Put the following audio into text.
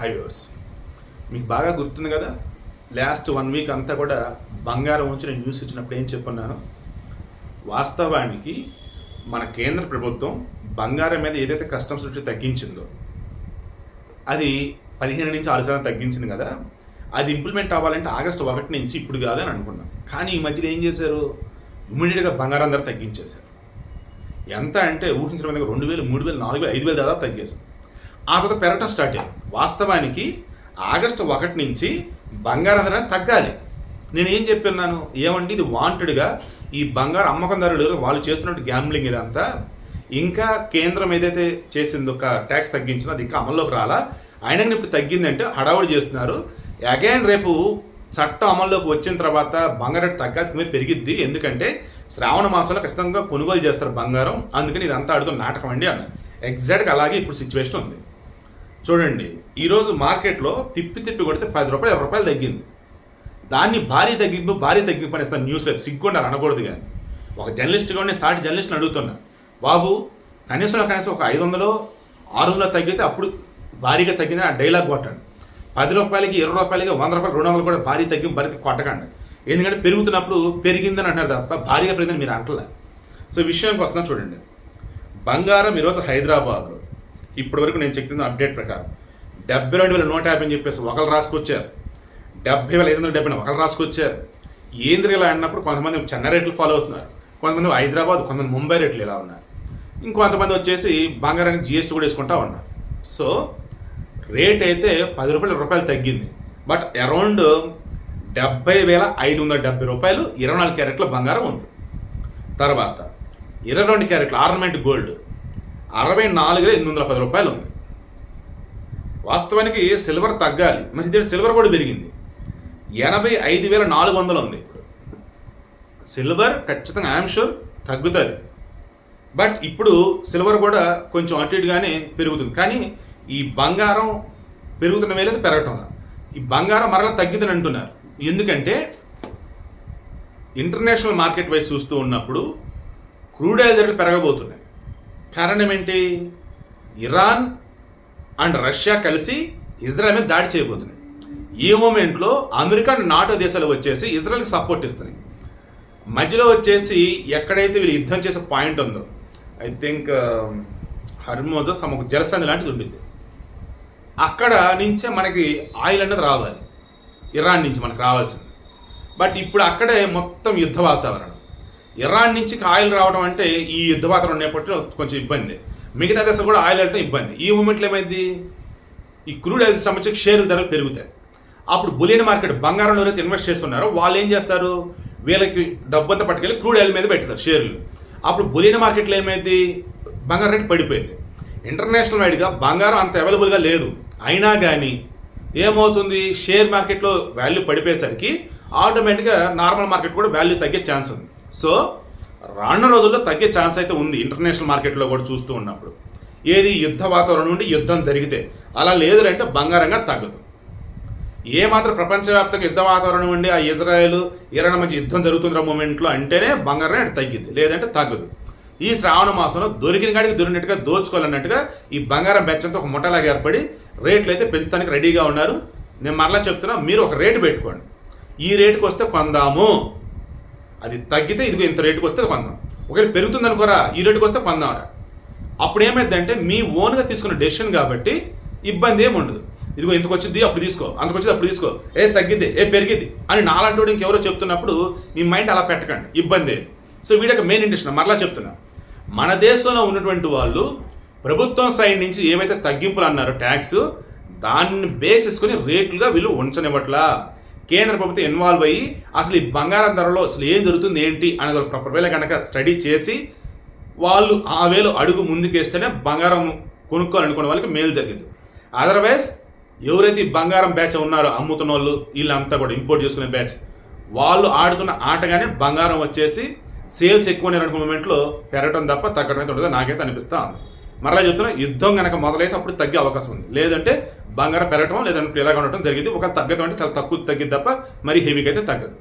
హైవర్స్ మీకు బాగా గుర్తుంది కదా? లాస్ట్ వన్ వీక్ అంతా కూడా బంగారం ఉంచి నేను న్యూస్ ఇచ్చినప్పుడు ఏం చెప్పున్నాను? వాస్తవానికి మన కేంద్ర ప్రభుత్వం బంగారం మీద ఏదైతే కస్టమ్స్ డ్యూటీ తగ్గించిందో అది పదిహేను నుంచి ఆరు శాతం తగ్గించింది కదా? అది ఇంప్లిమెంట్ అవ్వాలంటే ఆగస్టు ఒకటి నుంచి ఇప్పుడు కాదని అనుకున్నాం. కానీ ఈ మధ్యలో ఏం చేశారు? ఇమీడియట్గా బంగారం ధర తగ్గించేశారు. ఎంత అంటే ఊహించడం రెండు వేలు మూడు వేలు నాలుగు వేలు ఐదు వేలు దాదాపు తగ్గేశారు. ఆ తర్వాత పెరగటం స్టార్ట్ అయ్యింది వాస్తవానికి ఆగస్టు ఒకటి నుంచి బంగారం ధర తగ్గాలి. నేను ఏం చెప్పిన్నాను? ఏమంటే ఇది వాంటెడ్గా ఈ బంగారు అమ్మకందారులు వాళ్ళు చేస్తున్నట్టు గ్యాంబ్లింగ్ ఇదంతా ఇంకా కేంద్రం ఏదైతే చేసిందో ఒక ట్యాక్స్ తగ్గించిందో అది ఇంకా అమల్లోకి రాలా. అయినా ఇప్పుడు తగ్గిందంటే హడావుడి చేస్తున్నారు. అగైన్ రేపు చట్టం అమల్లోకి వచ్చిన తర్వాత బంగారం రేటు తగ్గాల్సిందే పెరిగిద్ది. ఎందుకంటే శ్రావణ మాసంలో ఖచ్చితంగా కొనుగోలు చేస్తారు బంగారం. అందుకని ఇదంతా అడుగుతున్న నాటకం అండి అన్న. ఎగ్జాక్ట్గా అలాగే ఇప్పుడు సిచ్యువేషన్ ఉంది. చూడండి ఈరోజు మార్కెట్లో తిప్పి తిప్పి కొడితే పది రూపాయలు ఇరవై రూపాయలు తగ్గింది. దాన్ని భారీ తగ్గింపు భారీ తగ్గింపు అని ఇస్తాను న్యూస్ సిగ్గుండాలి అనకూడదు కానీ. ఒక జర్నలిస్ట్గా ఉండే సాటి జర్నలిస్ట్ని అడుగుతున్నా. బాబు కనీసం కనీసం ఒక ఐదు వందలు ఆరు వందలు తగ్గితే అప్పుడు భారీగా తగ్గిందని ఆ డైలాగ్ కొట్టండి. పది రూపాయలకి ఇరవై రూపాయలకి వంద రూపాయలు రెండు వందలు కూడా భారీ తగ్గింపు భారీ కొట్టకండి. ఎందుకంటే పెరుగుతున్నప్పుడు పెరిగిందని అంటారు తప్ప భారీగా పెరిగిందని మీరు అంటలే. సో విషయానికి వస్తున్నా చూడండి. బంగారం ఈరోజు హైదరాబాద్లో. ఇప్పటి వరకు నేను చెప్తున్న అప్డేట్ ప్రకారం డెబ్బై రెండు వేల నూట యాభై అని చెప్పేసి ఒకరు రాసుకొచ్చారు. డెబ్బై వేల ఐదు వందల డెబ్బై ఒకరు రాసుకొచ్చారు. ఏంద్ర ఇలా అన్నప్పుడు కొంతమంది చెన్నై రేట్లు ఫాలో అవుతున్నారు. కొంతమంది హైదరాబాద్ కొంతమంది ముంబై రేట్లు ఇలా ఉన్నారు. ఇంకొంతమంది వచ్చేసి బంగారానికి జిఎస్టీ కూడా వేసుకుంటా ఉన్నారు. సో రేట్ అయితే పది రూపాయలు రూపాయలు తగ్గింది. బట్ అరౌండ్ డెబ్బై వేల ఐదు వందల డెబ్బై రూపాయలు ఇరవై నాలుగు క్యారెట్ల బంగారం ఉంది. తర్వాత ఇరవై రెండు క్యారెట్ల ఆర్నమెంట్ గోల్డ్. అరవై నాలుగు వేల ఎనిమిది వందల పది రూపాయలు ఉంది. వాస్తవానికి సిల్వర్ తగ్గాలి. మరి ఇదే సిల్వర్ కూడా పెరిగింది. ఎనభై ఐదు వేల నాలుగు వందలు ఉంది ఇప్పుడు. సిల్వర్ ఖచ్చితంగా ఐఎమ్ షూర్ తగ్గుతుంది. బట్ ఇప్పుడు సిల్వర్ కూడా కొంచెం అటు ఇటుగానే పెరుగుతుంది. కానీ ఈ బంగారం పెరుగుతున్న వేలేదు పెరగటం ఈ బంగారం మరలా తగ్గుతుంది అంటున్నారు. ఎందుకంటే ఇంటర్నేషనల్ మార్కెట్ వైస్ చూస్తూ ఉన్నప్పుడు క్రూడ్ ఆయిల్ ధరలు పెరగబోతున్నాయి. కారణం ఏంటి ఇరాన్ అండ్ రష్యా కలిసి ఇజ్రాయెల్ మీద దాడి చేయబోతున్నాయి. ఈ మూమెంట్లో అమెరికా అండ్ నాటో దేశాలు వచ్చేసి ఇజ్రాయెల్కి సపోర్ట్ ఇస్తున్నాయి. మధ్యలో వచ్చేసి ఎక్కడైతే వీళ్ళు యుద్ధం చేసే పాయింట్ ఉందో ఐ థింక్ um, హర్మోజో సమ ఒక జలసంధి లాంటిది ఉండింది అక్కడ నుంచే మనకి ఆయిల్ అనేది రావాలి. ఇరాన్ నుంచి మనకు రావాల్సింది. బట్ ఇప్పుడు అక్కడే మొత్తం యుద్ధ వాతావరణం. ఇరాన్ నుంచి ఆయిల్ రావడం అంటే ఈ యుద్ధ వాతావరణం నేపథ్యంలో కొంచెం ఇబ్బంది. మిగతా దశ కూడా ఆయిల్ అంటే ఇబ్బంది. ఈ మూమెంట్లో ఏమైంది? ఈ క్రూడ్ ఆయిల్ సంబంధించి షేర్ల ధరలు పెరుగుతాయి. అప్పుడు బులియన్ మార్కెట్ బంగారంలో ఎవరైతే ఇన్వెస్ట్ చేస్తున్నారో వాళ్ళు ఏం చేస్తారు? వీళ్ళకి డబ్బంతా పట్టుకెళ్ళి క్రూడ్ ఆయిల్ మీద పెడతారు షేర్లు. అప్పుడు బులియన్ మార్కెట్లో ఏమైంది? బంగారం రేటు పడిపోయింది. ఇంటర్నేషనల్ వైడ్గా బంగారం అంత అవైలబుల్గా లేదు. అయినా కానీ ఏమవుతుంది? షేర్ మార్కెట్లో వాల్యూ పడిపోయేసరికి ఆటోమేటిక్గా నార్మల్ మార్కెట్ కూడా వాల్యూ తగ్గే ఛాన్స్ ఉంది. సో రానున్న రోజుల్లో తగ్గే ఛాన్స్ అయితే ఉంది ఇంటర్నేషనల్ మార్కెట్లో కూడా చూస్తూ ఉన్నప్పుడు. ఏది యుద్ధ వాతావరణం నుండి యుద్ధం జరిగితే అలా లేదు అంటే బంగారంగా తగ్గదు. ఏ మాత్రం ప్రపంచవ్యాప్తంగా యుద్ధ వాతావరణం ఉండి ఆ ఇజ్రాయెల్ ఇరాన్ మధ్య యుద్ధం జరుగుతున్న మూమెంట్లో అంటేనే బంగారం రేటు తగ్గింది లేదంటే తగ్గదు. ఈ శ్రావణ మాసంలో దొరికిన కాడికి దొరికినట్టుగా దోచుకోవాలన్నట్టుగా ఈ బంగారం బెచ్చంతో ఒక ముఠలాగా ఏర్పడి రేట్లు అయితే పెంచడానికి రెడీగా ఉన్నారు. నేను మరలా చెప్తున్నా మీరు ఒక రేటు పెట్టుకోండి. ఈ రేటుకి వస్తే కొందాము. అది తగ్గితే ఇదిగో ఇంత రేటుకి వస్తే కొందాం ఒకవేళ పెరుగుతుంది అనుకోరా ఈ రేటుకి వస్తే కొందాం అప్పుడు ఏమైందంటే మీ ఓన్గా తీసుకున్న డెసిషన్ కాబట్టి ఇబ్బంది ఏమి ఉండదు. ఇదిగో ఇంతకు వచ్చింది అప్పుడు తీసుకో. అంతకు వచ్చింది అప్పుడు తీసుకో. ఏ తగ్గిద్ది ఏ పెరిగింది అని నాలంటోడు ఇంకెవరో చెప్తున్నప్పుడు మీ మైండ్ అలా పెట్టకండి. ఇబ్బంది ఏది. సో వీడికి మెయిన్ ఇంటెన్షన్ మరలా చెప్తున్నా. మన దేశంలో ఉన్నటువంటి వాళ్ళు ప్రభుత్వం సైడ్ నుంచి ఏవైతే తగ్గింపులు అన్నారో ట్యాక్స్ దాన్ని బేస్ చేసుకుని రేట్లుగా వీళ్ళు ఉంచనివ్వట్లా. కేంద్ర ప్రభుత్వం ఇన్వాల్వ్ అయ్యి అసలు ఈ బంగారం ధరలో అసలు ఏం జరుగుతుంది ఏంటి అనేది ఒక ప్రాపర్ వేళ కనుక స్టడీ చేసి వాళ్ళు ఆ వేలు అడుగు ముందుకేస్తేనే బంగారం కొనుక్కోవాలనుకునే వాళ్ళకి మేలు జరిగింది. అదర్వైజ్ ఎవరైతే ఈ బంగారం బ్యాచ్ ఉన్నారో అమ్ముతున్న వాళ్ళు వీళ్ళంతా కూడా ఇంపోర్ట్ చేసుకునే బ్యాచ్ వాళ్ళు ఆడుతున్న ఆటగానే బంగారం వచ్చేసి సేల్స్ ఎక్కువ అనుకున్న మూమెంట్లో పెరగడం తప్ప తగ్గడం అయితే ఉండదు నాకైతే అనిపిస్తా ఉంది. మరలా చెప్తున్నా యుద్ధం కనుక మొదలైతే అప్పుడు తగ్గే అవకాశం ఉంది. లేదంటే బంగారం పెరగటం లేదంటే ఇలాగ ఉండటం జరిగింది ఒక తగ్గడం అంటే చాలా తక్కువ తగ్గింది తప్ప మరి హెవీగా అయితే తగ్గదు.